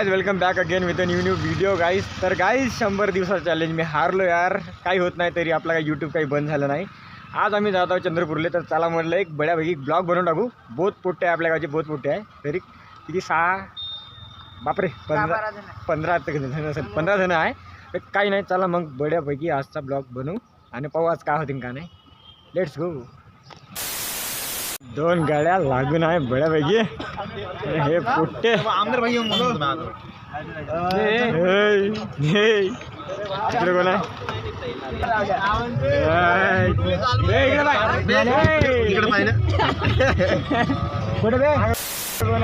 Guys welcome back again with a new new video guys तर guys शंभर दिवसाचं challenge मी हारलो यार. काही होत नाही तरी आपला काही यूट्यूब काही बंद झालं नाही. आज आम्ही जात आहोत चंद्रपूरले. तर चला म्हटलं एक बड्यापैकी ब्लॉग बनवून टाकू. बहुत पोट्टे आहे आपल्या गावचे बहुत पोट्टे आहे. तरी किती? सहा? बापरे पंधरा पंधरा जण असेल? पंधरा जण आहे. तर काही नाही चला मग बड्यापैकी आजचा ब्लॉग बनवू. आणि पाहू आज काय होतील का नाही. लेट्स गो दोन गाड्या लागून आहे बड्यापैकी हे पोट्टे आमदार भाई. तिकडे कोण आहे हे. हे. कोण?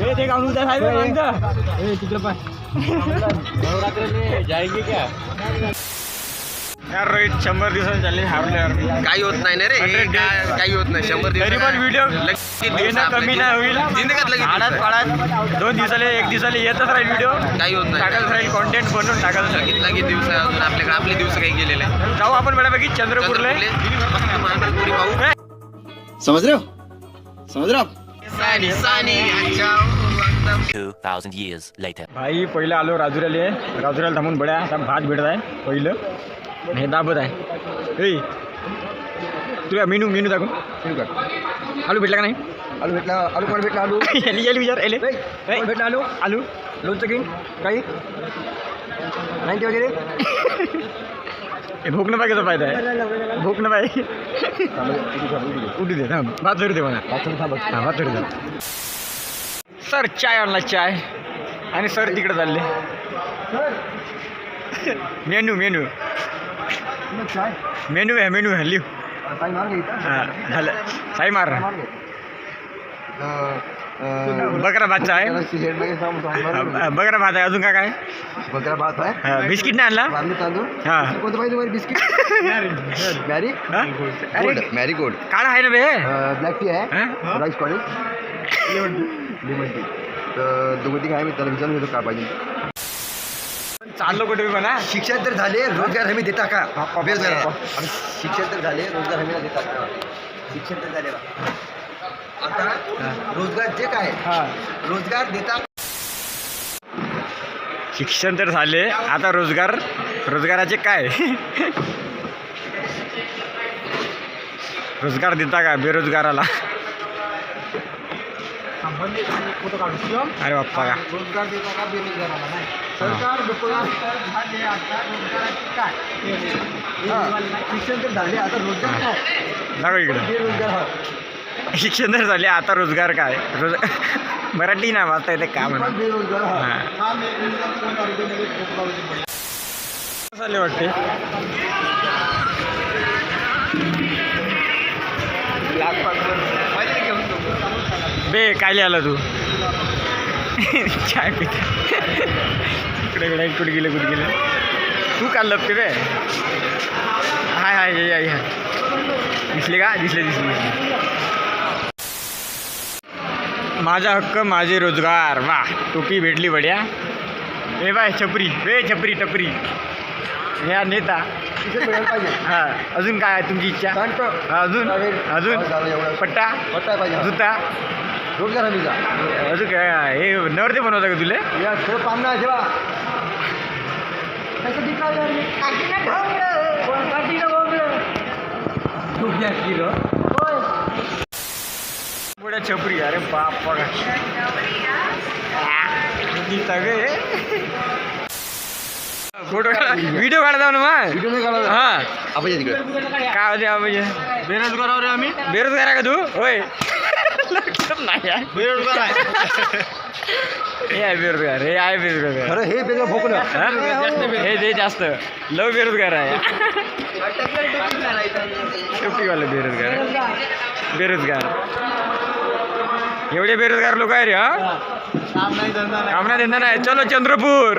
हे ते काढून साहेब. हे, तिकडे पाय. यार रोहित शंभर दिवसांनी चालले हारलो यार. काही होत नाही ना रे. हे काय- काही होत नाही. शंभर तरी पण व्हिडिओ येणं कमी नाही होईल. जिंदगीत लगेच आडात पाडात दोन दिवसाले एक दिवसाले येतच राहील व्हिडिओ काही होत नाही. टाकत राहील कॉन्टेंट बनवून टाकत राहील. लगेच लगेच दिवस आहे अजून. आपल्याकडे आपले दिवस काही गेलेले. जाऊ आपण बऱ्यापैकी चंद्रपूरला. चंद्रपूरले. महाबळपुरी पाहू समझ रहे हो? समझ रहे हो? आप सानी सानी अच्छा 2,000 years later. भाई पहिलं आलो राजुऱ्याले. राजुऱ्याला थांबून बड्या आता भात भेटत आहे पहिलं. आणि हे दाबत आहे ए तुला मेनू मेनू दाखवून आलू भेटला का नाही? आलू भेटला आलू कोण भेटला आलू? याली याली विचार एले कोण भेटला आलू? आलू। लोणचं घेऊन काही नाईन्टी वगैरे हे? भोकणं पाहिजे फायदा आहे भोकणं पाहिजे उठी दे थांब भात धरू दे मला हा भात धरू दे। सर चाय आणला चाय। आणि सर तिकडे चालले। Menu menu. मेनू आहे मेनू आहे लिव हा झालं साई मार बकरा भातचा आहे बकरा भात आहे अजून काय काय बकरा भात आहे हा, बिस्किट नाही आणला। तांदूळ हा। कोणतं पाहिजे तुम्हाला बिस्किट? मॅरी हा? Gold Marie gold. काळा आहे ना बे? ब्लॅक टी आहे हा? Rice college. Lemon tea. तर दोघं ती काय मी त्याला विचारून घेतो काय पाहिजे चाललो कुठे म्हणा? शिक्षण तर झाले रोजगार हमी देता का? बेरोजगार शिक्षण तर झाले रोजगार हमी देता का? शिक्षण तर झाले. आता रोजगार जे काय हा. रोजगार देता शिक्षण तर झाले आता रोजगार रोजगाराचे काय? रोजगार देता का बेरोजगाराला? अरे बाप्पा. का रोजगार देता का बेरोजगाराला नाही सरकार शिक्षण तर झाले आता रोजगार काय? इकडं. बेरोजगार हा. शिक्षण तर झाले आता रोजगार काय? रोज मराठी नाही वाचता येते का म्हणा बेरोजगार हा. हा. चालले वाटते? बे काय आला तू? चाय पित. इकडे इकडे कुठे गेले कुठे गेले? तू काल लपते बे. हाय हाय ये हाय हाय दिसले का? दिसले दिसले माझा हक्क माझे रोजगार. वा टोपी भेटली बढ्या. ए बाय छपरी. वे छपरी टपरी. या नेता. पाहिजे. हा अजून काय आहे तुमची इच्छा? सांगतो. हा, अजून? अजून. पट्टा? पट्टा पाहिजे. जुता? अजून काय? हे नवरते बनवता का तुले? या थोडं पामना छपरी अरे बाप बघा. फोटो काढा. व्हिडिओ काढा जाऊ ना मग. व्हिडिओ नाही हा. आपण तिकडे. काय होते बेरोजगार रे आम्ही. बेरोजगार आहे का तू? होय. लक्षात नाही. आहे. बेरोजगार आहे हे आहे बेरोजगार हे आहे बेरोजगार. खरं हे बेरोजगार भोकलं हा? हे ते जास्त लव बेरोजगार आहे. टोपीवाले बेरोजगार. बेरोजगार. एवढे बेरोजगार लोक आहे रे हा? काम नाही धंदा नाही. चलो चंद्रपूर.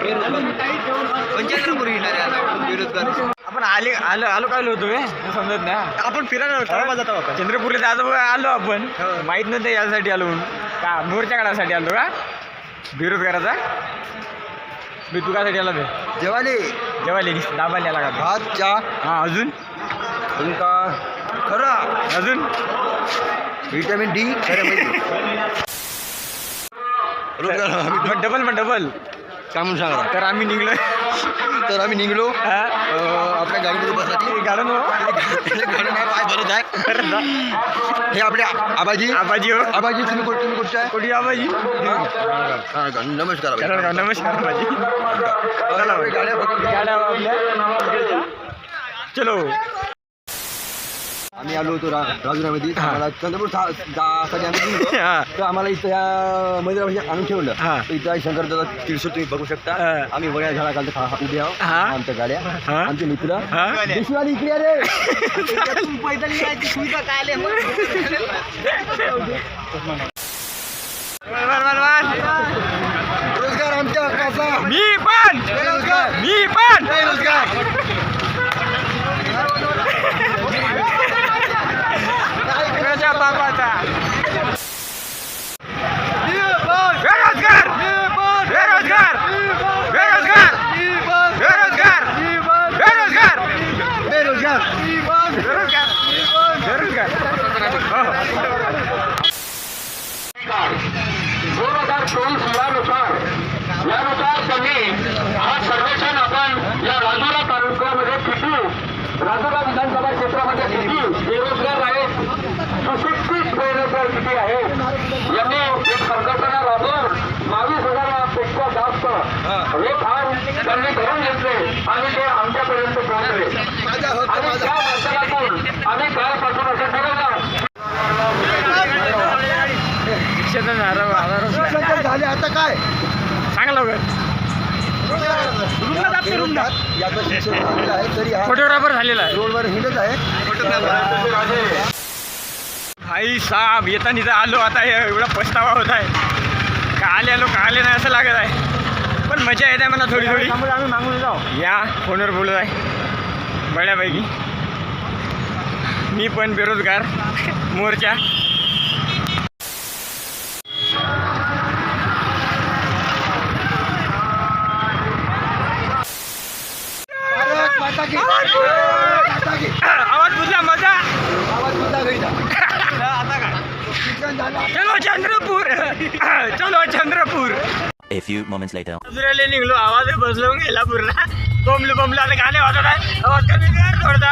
बेरोजगार. आपण आले आलो आलो काय होतो हे समजत नाही आपण फिरायला जातो आपण. चंद्रपूरला जातो आलो आपण. माहीत नव्हतं यासाठी आलो म्हणून. का मोर्चा काढायसाठी आलो का बेरोजगाराचा? मी तू कासाठी आला ते जेवाले जेव्हा लेडीज दाबायला आला का भात चहा. हां अजून? अजून का? खरं. अजून? Vitamin D. खरं डबल मग डबल काय म्हणून सांगा? तर आम्ही निघलो तर आम्ही निघलो. आपल्या गाडीमध्ये बसायची गाडन पाय भरत आहे. हे आपले आबाजी. आबाजी हो. आबाजी तुम्ही कोण तुम्ही कुठच्या आहे? कुठे आबाजी? नमस्कार नमस्कार आबाजी. गाड्या चलो. आम्ही आलो होतो राजुरामध्ये. आम्हाला चंद्रपूर आम्ही. हा. तर आम्हाला इथं या मंदिरापाशी आणून ठेवलं हा. तर इथं आहे शंकरदादा तिरसूळ तुम्ही बघू शकता हा. आम्ही वड्या झाडा खालचं खा- उभे आहोत हा. आमच्या गाड्या हा. आमचे मित्र हा? देशवाली इकडे रे बर, बर, बर. रोजगार आमच्या हक्काचा मी पण मी पण बेरोजगार राजूला विधानसभा क्षेत्रामध्ये किती बेरोजगार आहेत? सुशिक्षित बेरोजगार किती आहेत यांनी एक संकल्पना राबवून बावीस हजारापेक्षा जास्त हे फार त्यांनी धरून घेतले आणि ते आमच्यापर्यंत पोहोचले. आणि त्या आम्ही कालपासून असं ठरवलं. शिक्षण झाले आता काय? सांगा लवकर बेरोजगार याचं शिक्षण झालेलं आहे तरी हा फोटोग्राफर झालेला आहे. रोडवर हिंडत आहे. भाई साहेब येताना इथं आलो आता हे एवढा पछतावा होत आहे. का आले आलो का आले नाही असं लागत आहे. पण मजा येत आहे मला थोडी थोडी. आम्ही मागून जाऊ या फोनवर बोलत आहे. बऱ्यापैकी. मी पण बेरोजगार मोर्चा. आवाज बुजला मजा. आवाज चलो चंद्रपूर. चलो Chandrapur. A few moments later. दुसऱ्याला निघलो आवाज बसलो गेला पूर्ण. बोंबलो बोंबलो आता गाणे वाजत आहे. आवाज कमी कर थोडा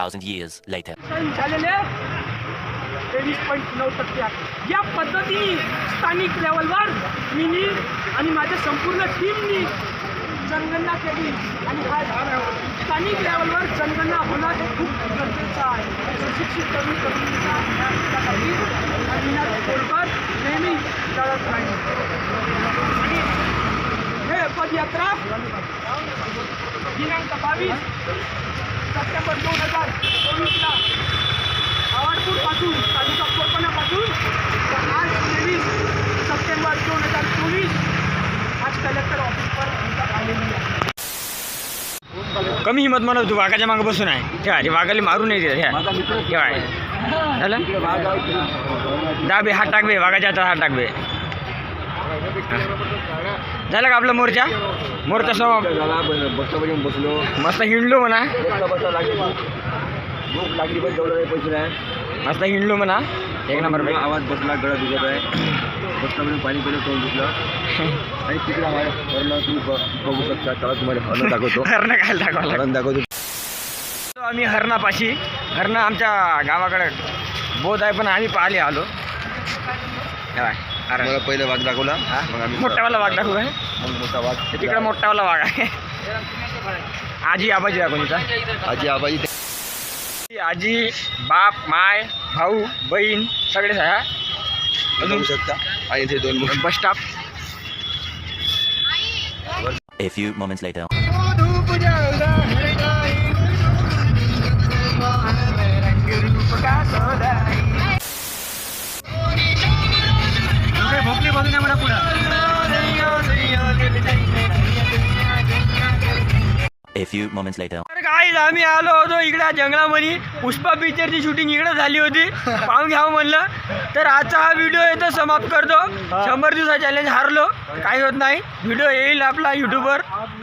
2,000 years later. तेवीस पॉईंट नऊ टक्के या पद्धती स्थानिक लेवलवर मी आणि माझ्या संपूर्ण टीमनी जनगणना केली आणि हा स्थानिक लेवलवर जनगणना होणं हे खूप गरजेचं आहे सुशिक्षित करून करून सप्टेंबर दोन हज़ार चोवीसला तालुका कोरपणापासून आज तेवीस सप्टेंबर दोन हज़ार चोवीस आज कलेक्टर ऑफिसवर आमच्यात आलेली आहे. कमी हिंमत म्हणत तू वाघाच्या मागे बसून आहे. ठेवा वाघाला मारू नाही देत ह्या ठेवा. झालं? दाबे हात टाकबे वाघाच्या हातात हात टाकबे झालं का आपला मोर्चा? मोर्चा समोर झाला बसला बसलो मस्त हिंडलो म्हणा. बसला लागली भूक लागली पण काही पैसे नाही मस्त हिंडलो म्हणा. एक नंबर आवाज बसला गळा दुखत आहे. बसला पाणी पिलं तोंड दुखलं आणि तिकडे तुम्ही बघू शकता. त्याला तुम्हाला हरण दाखवतो. हरणं काय दाखवला हरण दाखवतो. तो आम्ही हरणापाशी. हरणं आमच्या गावाकडे बोध आहे पण आम्ही पाहिले आलो. हरण. मला पहिले वाघ दाखवला? मग आम्ही मोठावाला वाघ दाखवू काय? मग मोठा वाघ तिकडे मोठावाला वाघ आहे. आजी आबाजी दाखवून आजी आबाई आजी बाप माय भाऊ बहीण सगळेच आहे. बघू शकता. आणि इथे दोन bus stop A few moments later. Few moments later. काय आम्ही आलो होतो इकडे जंगलामध्ये. पुष्पा पिक्चरची शूटिंग इकडे झाली होती. पाहून घ्यावं म्हणलं. तर आजचा हा व्हिडिओ इथं समाप्त करतो. शंभर दिवसा चॅलेंज हारलो. काही होत नाही. व्हिडिओ येईल आपला युट्यूबवर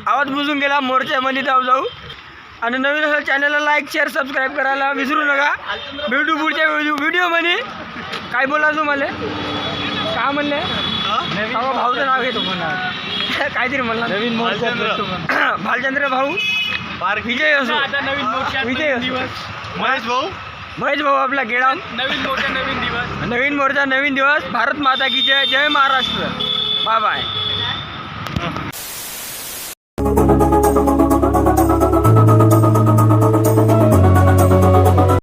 आवाज बुजून गेला. मोर्चामध्ये जाऊ जाऊ. आणि नवीन असेल चॅनलला लाईक शेअर सबस्क्राईब करायला विसरू नका. भेटू पुढच्या व्हिडिओमध्ये काय बोला तुम्हाला? काय म्हणले? भाऊचं नाव घेतो. म्हणा काहीतरी म्हणला. नवीन भालचंद्र. भाऊ. विजय असो. विजय असो. महेश भाऊ. महेश भाऊ आपला गेळा नवीन मोठे नवीन दिवस. नवीन मोर्चा नवीन दिवस. भारत माता की जय जय महाराष्ट्र. Bye bye